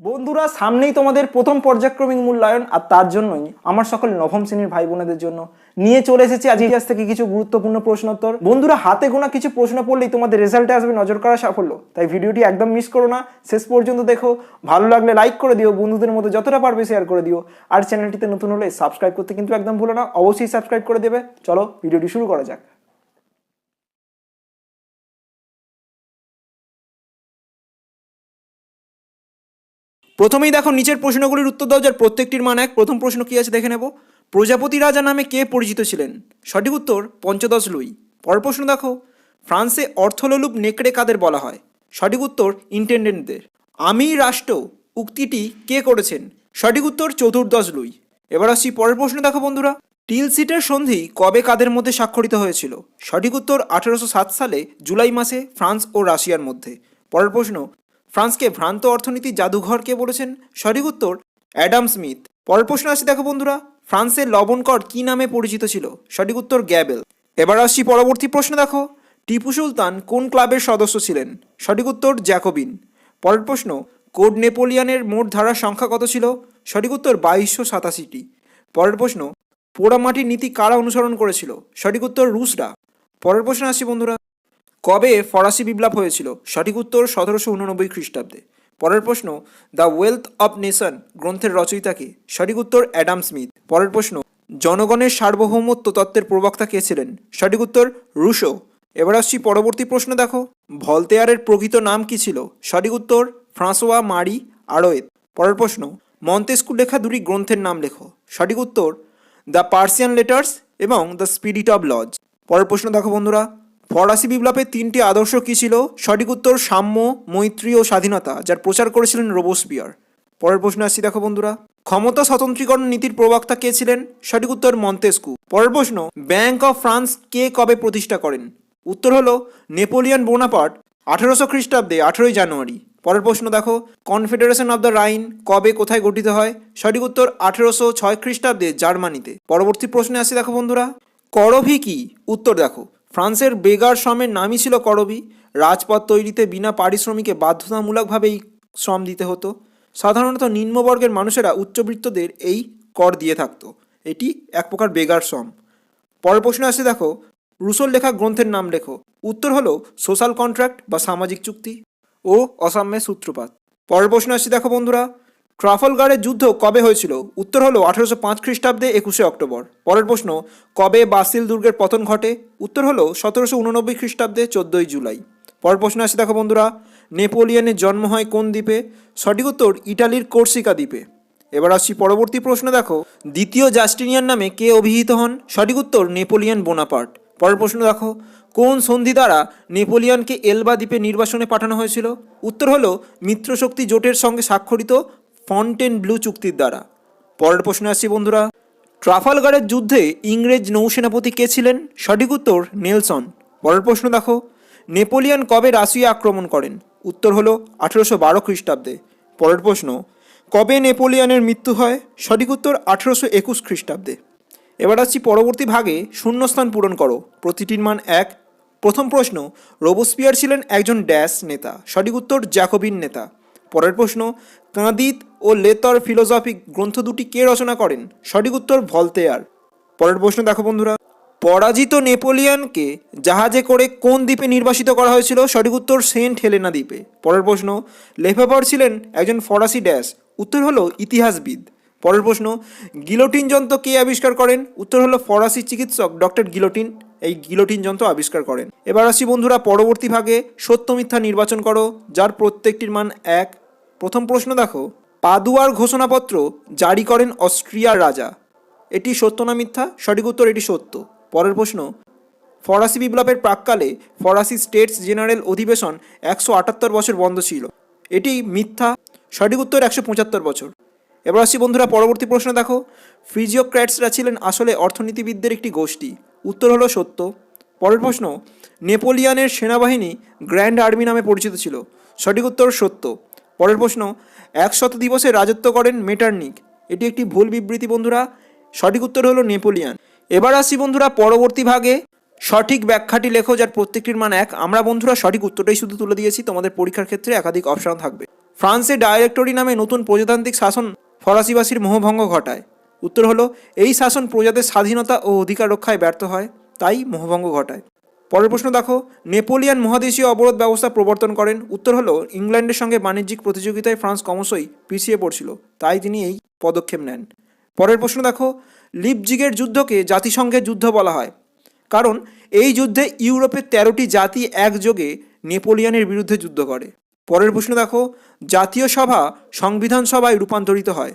বন্ধুরা, সামনেই তোমাদের প্রথম পর্যায়ক্রমিক মূল্যায়ন, আর তার জন্যই আমার সকল নবম শ্রেণির ভাই বোনেদের জন্য নিয়ে চলে এসেছি আজ ইতিহাস থেকে কিছু গুরুত্বপূর্ণ প্রশ্নোত্তর। বন্ধুরা, হাতে গোনা কিছু প্রশ্ন পড়লেই তোমাদের রেজাল্টে আসবে নজর করা সাফল্য। তাই ভিডিওটি একদম মিস করো না, শেষ পর্যন্ত দেখো। ভালো লাগলে লাইক করে দিও, বন্ধুদের মধ্যে যতটা পারবে শেয়ার করে দিও। আর চ্যানেলটিতে নতুন হলে সাবস্ক্রাইব করতে কিন্তু একদম ভুলো না, অবশ্যই সাবস্ক্রাইব করে দেবে। চলো, ভিডিওটি শুরু করা যাক। প্রথমেই দেখো নিচের প্রশ্নগুলির উত্তর দাও, যার প্রত্যেকটির মান এক। প্রথম প্রশ্ন কি আছে, দেখে নেব। প্রজাপতি রাজা নামে কে পরিচিত ছিলেন? সঠিক উত্তর, পঞ্চদশ লুই। পরের প্রশ্ন দেখো, ফ্রান্সে অর্থলোলুপ নেকড়ে কাদের বলা হয়? সঠিক উত্তর, ইন্টেন্ডেন্টদের। আমি রাষ্ট্র উক্তিটি কে করেছেন? সঠিক উত্তর, চতুর্দশ লুই। এবার আসছি পরের প্রশ্ন দেখো বন্ধুরা। টিল সিটের সন্ধি কবে কাদের মধ্যে স্বাক্ষরিত হয়েছিল? সঠিক উত্তর, আঠারোশো সাত সালে জুলাই মাসে ফ্রান্স ও রাশিয়ার মধ্যে। পরের প্রশ্ন ফ্রান্সকে ভ্রান্ত অর্থনীতি জাদুঘর কে বলেছেন সঠিক উত্তর, অ্যাডাম স্মিথ। পরের প্রশ্ন আসছে দেখো বন্ধুরা, ফ্রান্সের লবণকর কি নামে পরিচিত ছিল? সঠিক উত্তর, গ্যাবেল। এবার আসছি পরবর্তী প্রশ্ন, দেখো, টিপু সুলতান কোন ক্লাবের সদস্য ছিলেন? সঠিক উত্তর, জ্যাকোবিন। পরের প্রশ্ন, কোড নেপোলিয়ানের মোট ধারার সংখ্যা কত ছিল? সঠিক উত্তর, বাইশশো সাতাশিটি। পরের প্রশ্ন, পোড়ামাটির নীতি কারা অনুসরণ করেছিল? সঠিক উত্তর, রুশরা। পরের প্রশ্ন আসছি বন্ধুরা কবে ফরাসি বিপ্লব হয়েছিল? সঠিক উত্তর সতেরোশো উননব্বই খ্রিস্টাব্দে। পরের প্রশ্ন, দ্য ওয়েলথ অব নেশন গ্রন্থের রচয়িতাকে সঠিক উত্তর, অ্যাডাম স্মিথ। পরের প্রশ্ন, জনগণের সার্বভৌমত্ব তত্ত্বের প্রবক্তা কে ছিলেন? সঠিক উত্তর, রুশো। এবার আসছি পরবর্তী প্রশ্ন দেখো। ভলতেয়ারের প্রকৃত নাম কি ছিল? সঠিক উত্তর, ফ্রাঁসোয়া মারি আরোয়েত পরের প্রশ্ন, মন্তেস্কু লেখা দুটি গ্রন্থের নাম লেখো। সঠিক উত্তর, দ্য পার্সিয়ান লেটার্স এবং দ্য স্পিরিট অব লজ। পরের প্রশ্ন দেখো বন্ধুরা। ফরাসি বিপ্লবের তিনটি আদর্শ কী ছিল? সঠিক উত্তর, সাম্য, মৈত্রী ও স্বাধীনতা, যার প্রচার করেছিলেন রোবোসপিয়ার পরের প্রশ্ন আসছি দেখো বন্ধুরা। ক্ষমতা স্বতন্ত্রীকরণ নীতির প্রবক্তা কে ছিলেন? সঠিক উত্তর, মন্তেস্কু। পরের প্রশ্ন, ব্যাংক অফ ফ্রান্স কে কবে প্রতিষ্ঠা করেন? উত্তর হলো, নেপোলিয়ন বোনাপার্ট, আঠেরোশো খ্রিস্টাব্দে, আঠেরোই জানুয়ারি। পরের প্রশ্ন দেখো, কনফেডারেশন অব দ্য রাইন কবে কোথায় গঠিত হয়? সঠিক উত্তর, আঠেরোশো ছয় খ্রিস্টাব্দে, জার্মানিতে। পরবর্তী প্রশ্নে আসি দেখো বন্ধুরা। করভি কি? উত্তর দেখো। ফ্রান্সের বেগার শ্রমের নামই ছিল করবি। রাজপথ তৈরিতে বিনা পারিশ্রমিকে বাধ্যতামূলকভাবেই শ্রম দিতে হতো। সাধারণত নিম্নবর্গের মানুষেরা উচ্চবৃত্তদের এই কর দিয়ে থাকতো। এটি এক প্রকার বেগার শ্রম। পরের প্রশ্ন আসছে দেখো রুসোর লেখা গ্রন্থের নাম লেখো। উত্তর হলো, সোশ্যাল কন্ট্রাক্ট বা সামাজিক চুক্তি ও অসাম্যের সূত্রপাত। পরের প্রশ্ন আসছে দেখো বন্ধুরা ট্রাফলগারের যুদ্ধ কবে হয়েছিল? উত্তর হলো আঠারোশো পাঁচ খ্রিস্টাব্দে একুশে অক্টোবর। পরের প্রশ্ন, কবে বাসিল দুর্গের পতন ঘটে? উত্তর হলো সতেরোশো উননব্বই খ্রিস্টাব্দে চোদ্দোই জুলাই। পরের প্রশ্ন আসে দেখো বন্ধুরা নেপোলিয়নের জন্ম হয় কোন দ্বীপে? সঠিক উত্তর, ইটালির কোর্সিকা দ্বীপে। এবার আসছি পরবর্তী প্রশ্ন দেখো, দ্বিতীয় জাস্টিনিয়ান নামে কে অভিহিত হন? সঠিক উত্তর, নেপোলিয়ন বোনাপার্ট। পরের প্রশ্ন দেখো, কোন সন্ধি দ্বারা নেপোলিয়নকে এলবা দ্বীপে নির্বাসনে পাঠানো হয়েছিল? উত্তর হলো মিত্রশক্তি জোটের সঙ্গে স্বাক্ষরিত ফন্টেন ব্লু চুক্তির দ্বারা। পরের প্রশ্ন আসছি বন্ধুরা। ট্রাফালগারের যুদ্ধে ইংরেজ নৌসেনাপতি কে ছিলেন? সঠিক উত্তর, নেলসন। পরের প্রশ্ন দেখো। নেপোলিয়ন কবে রাশিয়া আক্রমণ করেন? উত্তর হলো আঠেরোশো বারো খ্রিস্টাব্দে। পরের প্রশ্ন, কবে নেপোলিয়নের মৃত্যু হয়? সঠিক উত্তর, আঠেরোশো একুশ খ্রিস্টাব্দে। এবার আসছি পরবর্তী ভাগে, শূন্যস্থান পূরণ করো। প্রতিটির মান এক। প্রথম প্রশ্ন, রোবোস্পিয়ার ছিলেন একজন ড্যাশ নেতা। সঠিক উত্তর, জ্যাকোবিন নেতা। পরের প্রশ্ন, কাঁদিত ও লেতর ফিলোসফি গ্রন্থ দুটি কে রচনা করেন? সঠিক উত্তর ভলতেয়ার। পরের প্রশ্ন দেখো বন্ধুরা। পরাজিত নেপোলিয়নকে জাহাজে করে কোন দ্বীপে নির্বাসিত করা হয়েছিল? সঠিক উত্তর সেন্ট হেলেনা দ্বীপে। পরের প্রশ্ন লেফেভার ছিলেন একজন ফরাসি ড্যাশ। উত্তর হলো ইতিহাসবিদ। পরের প্রশ্ন, গিলোটিন যন্ত্র কে আবিষ্কার করেন? উত্তর হলো ফরাসি চিকিৎসক ডক্টর গিলোটিন। এই গিলোটিন যন্ত্র আবিষ্কার করেন। এবার আসি বন্ধুরা পরবর্তী ভাগে সত্য মিথ্যা নির্বাচন করো, যার প্রত্যেকটির মান এক। প্রথম প্রশ্ন দেখো। পাদুয়ার ঘোষণাপত্র জারি করেন অস্ট্রিয়ার রাজা। এটি সত্য না মিথ্যা? সঠিক উত্তর এটি সত্য। পরের প্রশ্ন, ফরাসি বিপ্লবের প্রাককালে ফরাসি স্টেটস জেনারেল অধিবেশন একশো আটাত্তর বছর বন্ধ ছিল। এটি মিথ্যা? সঠিক উত্তর একশো পঁচাত্তর বছর। এবার আসছি বন্ধুরা, পরবর্তী প্রশ্ন দেখো। ফিজিওক্র্যাটসরা ছিলেন আসলে অর্থনীতিবিদদের একটি গোষ্ঠী। উত্তর হলো সত্য। পরের প্রশ্ন, নেপোলিয়ানের সেনাবাহিনী গ্র্যান্ড আর্মি নামে পরিচিত ছিল। সঠিক উত্তর সত্য। পরের প্রশ্ন একশত দিবসে রাজত্ব করেন মেটার্নিক। এটি একটি ভুল বিবৃতি বন্ধুরা। সঠিক উত্তর হলো নেপোলিয়ান। এবার আসি বন্ধুরা পরবর্তী ভাগে। সঠিক ব্যাখ্যাটি লেখো যার প্রত্যেকটির মান এক। আমরা বন্ধুরা সঠিক উত্তরটাই শুধু তুলে দিয়েছি। তোমাদের পরীক্ষার ক্ষেত্রে একাধিক অপশন থাকবে। ফ্রান্সে ডাইরেক্টরি নামে নতুন প্রজাতান্ত্রিক শাসন ফরাসিবাসীর মোহভঙ্গ ঘটায়। উত্তর হলো, এই শাসন প্রজাদের স্বাধীনতা ও অধিকার রক্ষায় ব্যর্থ হয়, তাই মোহভঙ্গ ঘটায়। পরের প্রশ্ন দেখো, নেপোলিয়ান মহাদেশীয় অবরোধ ব্যবস্থা প্রবর্তন করেন। উত্তর হলো, ইংল্যান্ডের সঙ্গে বাণিজ্যিক প্রতিযোগিতায় ফ্রান্স ক্রমশই পিছিয়ে পড়ছিল, তাই তিনি এই পদক্ষেপ নেন। পরের প্রশ্ন দেখো, লিপজিগের যুদ্ধকে জাতিসংঘের যুদ্ধ বলা হয়। কারণ, এই যুদ্ধে ইউরোপের তেরোটি জাতি একযোগে নেপোলিয়ানের বিরুদ্ধে যুদ্ধ করে। পরের প্রশ্ন দেখো, জাতীয় সভা সংবিধান সভায় রূপান্তরিত হয়।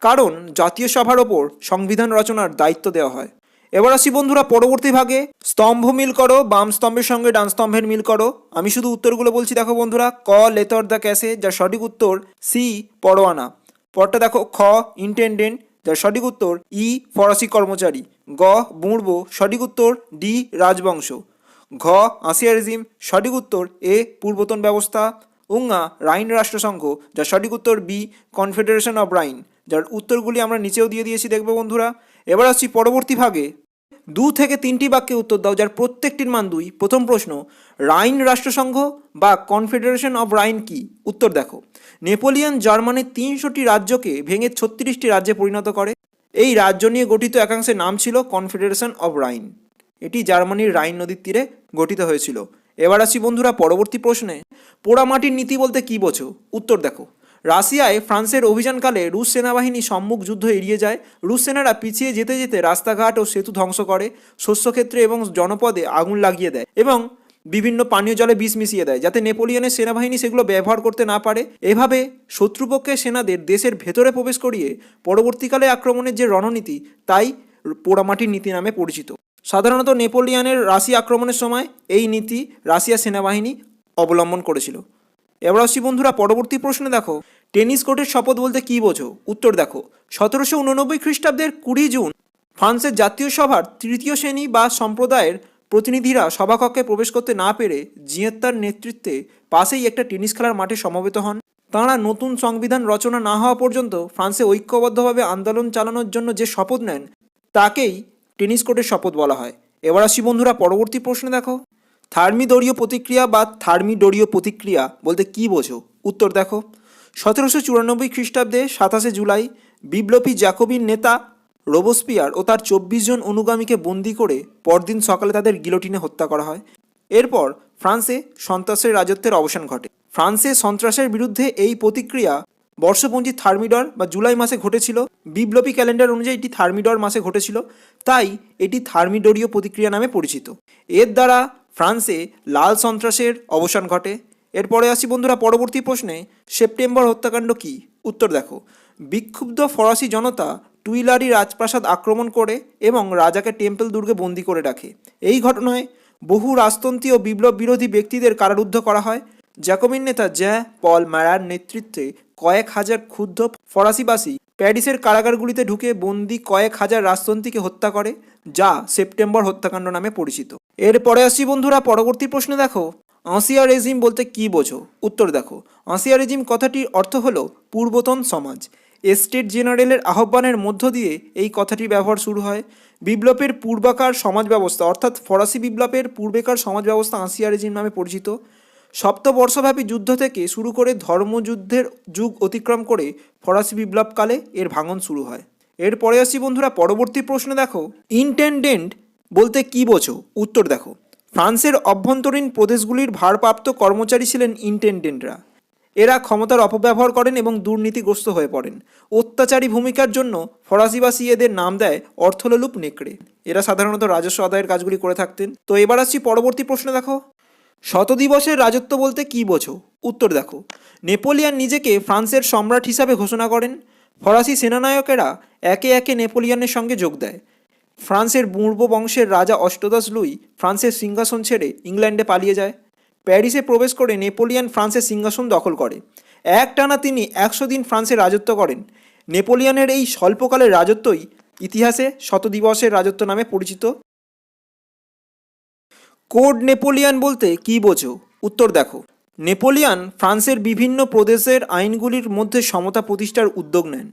কারণ, জাতীয় সভার ওপর সংবিধান রচনার দায়িত্ব দেওয়া হয়। এবার আসি বন্ধুরা পরবর্তী ভাগে। স্তম্ভ মিল করো, বাম স্তম্ভের সঙ্গে ডান স্তম্ভের মিল করো। আমি শুধু উত্তরগুলো বলছি, দেখো বন্ধুরা, ক, লেতর, দ্য ক্যাসে, যার সঠিক উত্তর সি পরোয়ানা। পরটা দেখো, খ, ইন্টেন্ডেন্ট, যার সঠিক উত্তর ই ফরাসি কর্মচারী। গ, বুড়বো, সঠিক উত্তর ডি রাজবংশ। ঘ আসিয়ারিজিম সঠিক উত্তর এ পূর্বতন ব্যবস্থা। উঙ্গা, রাইন রাষ্ট্রসংঘ, যার সঠিক উত্তর বি কনফেডারেশন অব রাইন, যার উত্তরগুলি আমরা নিচেও দিয়ে দিয়েছি, দেখবে বন্ধুরা। এবার আসছি পরবর্তী ভাগে। দু থেকে তিনটি বাক্যে উত্তর দাও, যার প্রত্যেকটির মান দুই। প্রথম প্রশ্ন, রাইন রাষ্ট্রসংঘ বা কনফেডারেশন অব রাইন কি? উত্তর দেখো, নেপোলিয়ন জার্মানির তিনশোটি রাজ্যকে ভেঙে ছত্রিশটি রাজ্যে পরিণত করে। এই রাজ্য নিয়ে গঠিত একাংশের নাম ছিল কনফেডারেশন অব রাইন। এটি জার্মানির রাইন নদীর তীরে গঠিত হয়েছিল। এবার আসি বন্ধুরা পরবর্তী প্রশ্নে, পোড়ামাটির নীতি বলতে কী বোঝো? উত্তর দেখো রাশিয়ায় ফ্রান্সের অভিযানকালে রুশ সেনাবাহিনী সম্মুখ যুদ্ধ এড়িয়ে যায়। রুশ সেনারা পিছিয়ে যেতে যেতে রাস্তাঘাট ও সেতু ধ্বংস করে, শস্যক্ষেত্রে এবং জনপদে আগুন লাগিয়ে দেয় এবং বিভিন্ন পানীয় জলে বিষ মিশিয়ে দেয় যাতে নেপোলিয়নের সেনাবাহিনী সেগুলো ব্যবহার করতে না পারে। এভাবে শত্রুপক্ষের সেনাদের দেশের ভেতরে প্রবেশ করিয়ে পরবর্তীকালে আক্রমণের যে রণনীতি, তাই পোড়ামাটির নীতি নামে পরিচিত। সাধারণত নেপোলিয়নের রাশিয়া আক্রমণের সময় এই নীতি রাশিয়া সেনাবাহিনী অবলম্বন করেছিল। এবার আসছি বন্ধুরা পরবর্তী প্রশ্নে দেখো। টেনিস কোর্টের শপথ বলতে কী বোঝো? উত্তর দেখো, সতেরোশো উননব্বই খ্রিস্টাব্দের কুড়ি জুন ফ্রান্সের জাতীয় সভার তৃতীয় শ্রেণি বা সম্প্রদায়ের প্রতিনিধিরা সভাকক্ষে প্রবেশ করতে না পেরে জিয়েত্তার নেতৃত্বে পাশেই একটা টেনিস খেলার মাঠে সমবেত হন। তাঁরা নতুন সংবিধান রচনা না হওয়া পর্যন্ত ফ্রান্সে ঐক্যবদ্ধভাবে আন্দোলন চালানোর জন্য যে শপথ নেন, তাকেই টেনিস কোর্টের শপথ বলা হয়। এবার আসি বন্ধুরা পরবর্তী প্রশ্নে দেখো। থার্মিডোরীয় প্রতিক্রিয়া বা থার্মিডোরীয় প্রতিক্রিয়া বলতে কী বোঝো? উত্তর দেখো। সতেরোশো চুরানব্বই খ্রিস্টাব্দে সাতাশে জুলাই বিপ্লবী জ্যাকোবিন নেতা রোবোস্পিয়ার ও তার চব্বিশ জন অনুগামীকে বন্দি করে পরদিন সকালে তাদের গিলোটিনে হত্যা করা হয়। এরপর ফ্রান্সে সন্ত্রাসের রাজত্বের অবসান ঘটে। ফ্রান্সে সন্ত্রাসের বিরুদ্ধে এই প্রতিক্রিয়া বর্ষপঞ্জি থার্মিডর বা জুলাই মাসে ঘটেছিল। বিপ্লবী ক্যালেন্ডার অনুযায়ী এটি থার্মিডর মাসে ঘটেছিল। তাই এটি থার্মিডোরীয় প্রতিক্রিয়া নামে পরিচিত। এর দ্বারা ফ্রান্সে লাল সন্ত্রাসের অবসান ঘটে। এরপরে আসি বন্ধুরা পরবর্তী প্রশ্নে, সেপ্টেম্বর হত্যাকাণ্ড কি? উত্তর দেখো, বিক্ষুব্ধ ফরাসি জনতা টুইলারি রাজপ্রাসাদ আক্রমণ করে এবং রাজাকে টেম্পল দুর্গে বন্দি করে রাখে। এই ঘটনায় বহু রাজতন্ত্রী ও বিপ্লব বিরোধী ব্যক্তিদের কারারুদ্ধ করা হয়। জ্যাকোবিন নেতা জ্যা পল ম্যারার নেতৃত্বে কয়েক হাজার ক্ষুব্ধ ফরাসিবাসী প্যারিসের কারাগারগুলিতে ঢুকে বন্দি কয়েক হাজার রাজতন্ত্রীকে হত্যা করে, যা সেপ্টেম্বর হত্যাকাণ্ড নামে পরিচিত। এরপরে আসি বন্ধুরা, পরবর্তী প্রশ্নে দেখো। আঁসিয়া রেজিম বলতে কি বোঝো? উত্তর দেখো। আঁসিয়া রেজিম কথাটির অর্থ হলো পূর্বতন সমাজ। এস্টেট জেনারেলের আহ্বানের মধ্য দিয়ে এই কথাটির ব্যবহার শুরু হয়। বিপ্লবের পূর্বাকার সমাজ ব্যবস্থা, অর্থাৎ ফরাসি বিপ্লবের পূর্বেকার সমাজ ব্যবস্থা আঁসিয়া রেজিম নামে পরিচিত। সপ্তবর্ষব্যাপী যুদ্ধ থেকে শুরু করে ধর্মযুদ্ধের যুগ অতিক্রম করে ফরাসি বিপ্লবকালে এর ভাঙন শুরু হয়। এরপরে আসি বন্ধুরা, পরবর্তী প্রশ্নে দেখো। ইন্টেন্ডেন্ট বলতে কি বোঝো? উত্তর দেখো। ফ্রান্সের অভ্যন্তরীণ প্রদেশগুলির ভারপ্রাপ্ত কর্মচারী ছিলেন ইন্টেন্ডেন্টরা। এরা ক্ষমতার অপব্যবহার করেন এবং দুর্নীতিগ্রস্ত হয়ে পড়েন। অত্যাচারী ভূমিকার জন্য ফরাসিবাসী এদের নাম দেয় অর্থলোলুপ নেকড়ে। এরা সাধারণত রাজস্ব আদায়ের কাজগুলি করে থাকতেন। তো এবার আসছি পরবর্তী প্রশ্ন দেখো। শতদিবসের রাজত্ব বলতে কী বোঝো? উত্তর দেখো। নেপোলিয়ান নিজেকে ফ্রান্সের সম্রাট হিসাবে ঘোষণা করেন। ফরাসি সেনানায়কেরা একে একে নেপোলিয়ানের সঙ্গে যোগ দেয়। ফ্রান্সের বুর্ব বংশের রাজা অষ্টদশ লুই ফ্রান্সের সিংহাসন ছেড়ে ইংল্যান্ডে পালিয়ে যায়। প্যারিসে প্রবেশ করে নেপোলিয়ান ফ্রান্সের সিংহাসন দখল করে। একটানা তিনি একশো দিন ফ্রান্সে রাজত্ব করেন। নেপোলিয়ানের এই স্বল্পকালের রাজত্বই ইতিহাসে শতদিবসের রাজত্ব নামে পরিচিত। কোড নেপোলিয়ান বলতে কি বোঝো? উত্তর দেখো। নেপোলিয়ান ফ্রান্সের বিভিন্ন প্রদেশের আইনগুলির মধ্যে সমতা প্রতিষ্ঠার উদ্যোগ নেন।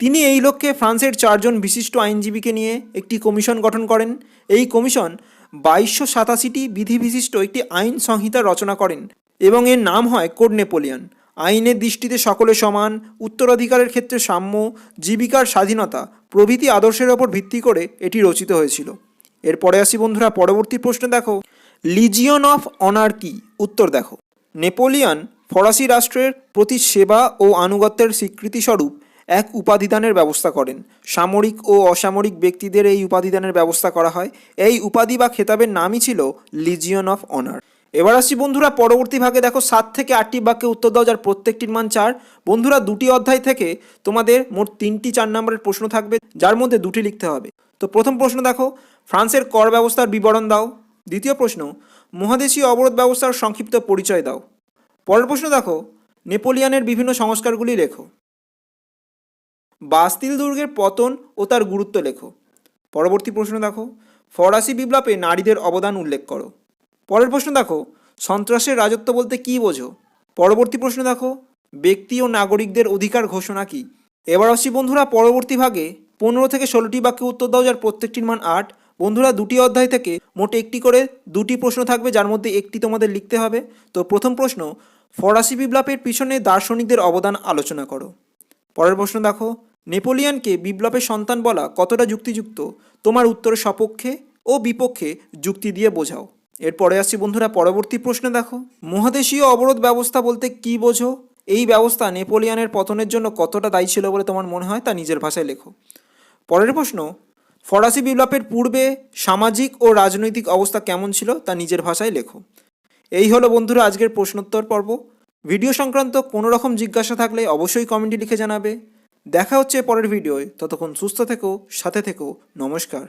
তিনি এই লক্ষ্যে ফ্রান্সের চারজন বিশিষ্ট আইনজীবীকে নিয়ে একটি কমিশন গঠন করেন। এই কমিশন বাইশশো সাতাশিটি বিধিবিশিষ্ট একটি আইন সংহিতা রচনা করেন এবং এর নাম হয় কোড নেপোলিয়ন। আইনের দৃষ্টিতে সকলে সমান, উত্তরাধিকারের ক্ষেত্রে সাম্য, জীবিকার স্বাধীনতা, প্রভৃতি আদর্শের ওপর ভিত্তি করে এটি রচিত হয়েছিল। এরপরে আসি বন্ধুরা, পরবর্তী প্রশ্ন দেখো। লিজিয়ন অফ অনার কি? উত্তর দেখো। নেপোলিয়ন ফরাসি রাষ্ট্রের প্রতি সেবা ও আনুগত্যের স্বীকৃতিস্বরূপ এক উপাধিদানের ব্যবস্থা করেন। সামরিক ও অসামরিক ব্যক্তিদের এই উপাধিদানের ব্যবস্থা করা হয়। এই উপাধি বা খেতাবের নামই ছিল লিজিয়ন অফ অনার এবার আসছি বন্ধুরা, পরবর্তী ভাগে দেখো, সাত থেকে আটটি বাক্যে উত্তর দাও, যার প্রত্যেকটির মান চার। বন্ধুরা, দুটি অধ্যায় থেকে তোমাদের মোট তিনটি চার নম্বরের প্রশ্ন থাকবে, যার মধ্যে দুটি লিখতে হবে। তো প্রথম প্রশ্ন দেখো, ফ্রান্সের কর ব্যবস্থার বিবরণ দাও। দ্বিতীয় প্রশ্ন, মহাদেশীয় অবরোধ ব্যবস্থার সংক্ষিপ্ত পরিচয় দাও। পরের প্রশ্ন দেখো, নেপোলিয়ানের বিভিন্ন সংস্কারগুলি লেখো। বাস্তিল দুর্গের পতন ও তার গুরুত্ব লেখো। পরবর্তী প্রশ্ন দেখো। ফরাসি বিপ্লবে নারীদের অবদান উল্লেখ করো। পরের প্রশ্ন দেখো, সন্ত্রাসের রাজত্ব বলতে কী বোঝো? পরবর্তী প্রশ্ন দেখো, ব্যক্তি ও নাগরিকদের অধিকার ঘোষণা কি? এবার আসছি বন্ধুরা পরবর্তী ভাগে। পনেরো থেকে ষোলোটি বাক্যে উত্তর দাও, যার প্রত্যেকটির মান আট। বন্ধুরা, দুটি অধ্যায় থেকে মোট একটি করে দুটি প্রশ্ন থাকবে, যার মধ্যে একটি তোমাদের লিখতে হবে। তো প্রথম প্রশ্ন, ফরাসি বিপ্লবের পিছনে দার্শনিকদের অবদান আলোচনা করো। পরের প্রশ্ন দেখো নেপোলিয়নকে বিপ্লবের সন্তান বলা কতটা যুক্তিযুক্ত, তোমার উত্তরের সপক্ষে ও বিপক্ষে যুক্তি দিয়ে বোঝাও। এরপরে আসছি বন্ধুরা পরবর্তী প্রশ্ন দেখো, মহাদেশীয় অবরোধ ব্যবস্থা বলতে কি বোঝো? এই ব্যবস্থা নেপোলিয়ানের পতনের জন্য কতটা দায়ী ছিল বলে তোমার মনে হয় তা নিজের ভাষায় লেখো। পরের প্রশ্ন, ফরাসি বিপ্লবের পূর্বে সামাজিক ও রাজনৈতিক অবস্থা কেমন ছিল তা নিজের ভাষায় লেখো। এই হলো বন্ধুরা আজকের প্রশ্নোত্তর পর্ব। ভিডিও সংক্রান্ত কোনো রকম জিজ্ঞাসা থাকলে অবশ্যই কমেন্টে লিখে জানাবে। দেখা হচ্ছে পরের ভিডিওয়। ততক্ষণ সুস্থ থেকো সাথে থেকো নমস্কার।